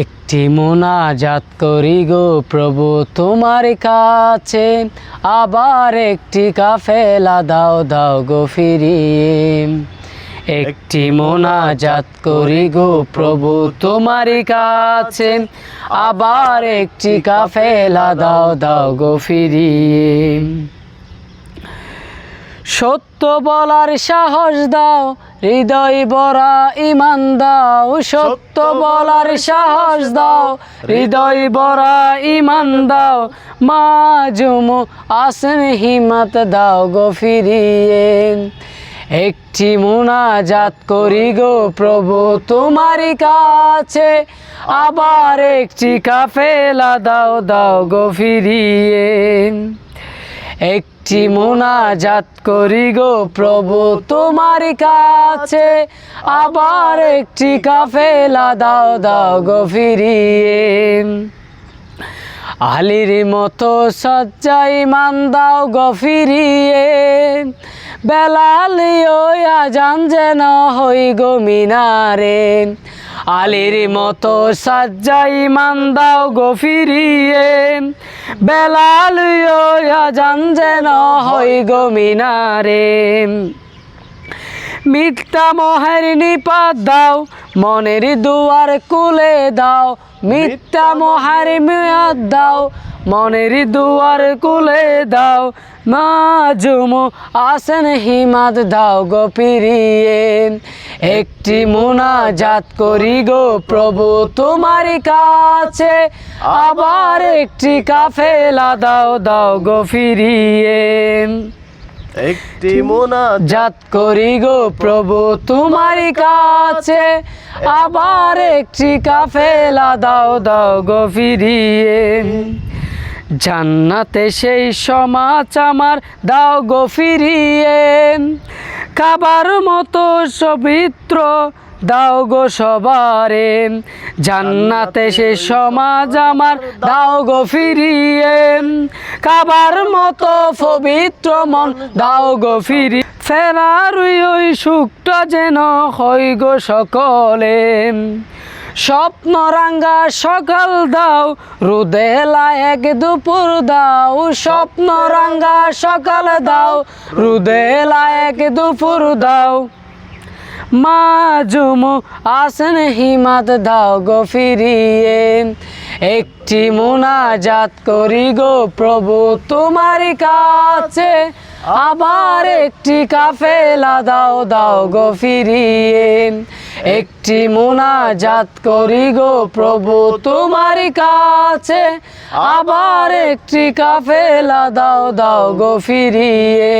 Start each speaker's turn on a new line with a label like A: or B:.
A: একটি মোনাজাত করি গো প্রভু তোমার কাছে। আবার একটি কাফেলা দাও দাও গো ফিরিয়ে। একটি মোনাজাত করি গো প্রভু তোমার কাছে। আবার একটি কাফেলা দাও দাও গো ফিরিয়ে। সত্য বলার সাহস দাও হৃদয় বরা ইমান দাও। সত্য বলার সাহস দাও হৃদয় বরা ইমান দাও। মা জুমু আসন হিমত দাও গো ফিরিয়ে। একটি মুনাজাত করি গো প্রভু তোমার কাছে। আবার একটি কাফেলা দাও দাও গো ফিরিয়ে। একটি মোনাজাত করি গো প্রভু তোমার কাছে। আবার একটি কাফেলা দাও দাও গো ফিরিয়ে। আলির মতো সজ্জাই মান দাও গো ফিরিয়ে। বেলালিও আজান যেন হই গো মিনারে। আলির মতো সাজ্জাই মান দাও গো ফিরিয়ে। বেলালিও আজান যেন হই গো মিনারে। মিথ্যা মোহের নিপাত দাও, মনের দুয়ার কুলে দাও। মিথ্যা মোহের মেয়াদ দাও মনের দুয়ার কুলে দাও মা জুমু আসন হিমাদ দাও গো পিরিয়ে। একটি মোনাজাত করি গো প্রভু তোমার কাছে আবার একটি কাফেলা দাও দাও গো ফিরিয়ে।
B: একটি মোনা
A: জাত করি গো প্রভু তোমার কাছে আবার একটি কাফেলা দাও দাও গো ফিরিয়ে। জান্নাতে সেই সমাজ আমার, দাও গো ফিরিয়ে। খাবার মতো সবিত্র, দাও গো সবারে। জান্নাতে সে সমাজ আমার, দাও গো ফিরিয়ে। খাবার মতো পবিত্র মন, দাও গো ফিরি ফেরার ওই সুখটা যেন হয় গো সকলে। স্বপ্ন রাঙ্গা সকাল দাও রুদেলা এক দুপুর দাও। স্বপ্ন রাঙ্গা সকাল দাও রুদেলা এক দুপুর দাও। মা জুমু আসন, হিমাত দাও গো ফিরিয়ে। একটি মোনাজাত করি গো প্রভু তোমার কাছে। আবার একটি কাফেলা দাও দাও গো ফিরিয়ে। একটি মোনাজাত করি গো প্রভু তোমার কাছে। আবার একটি কাফেলা দাও দাও গো ফিরিয়ে।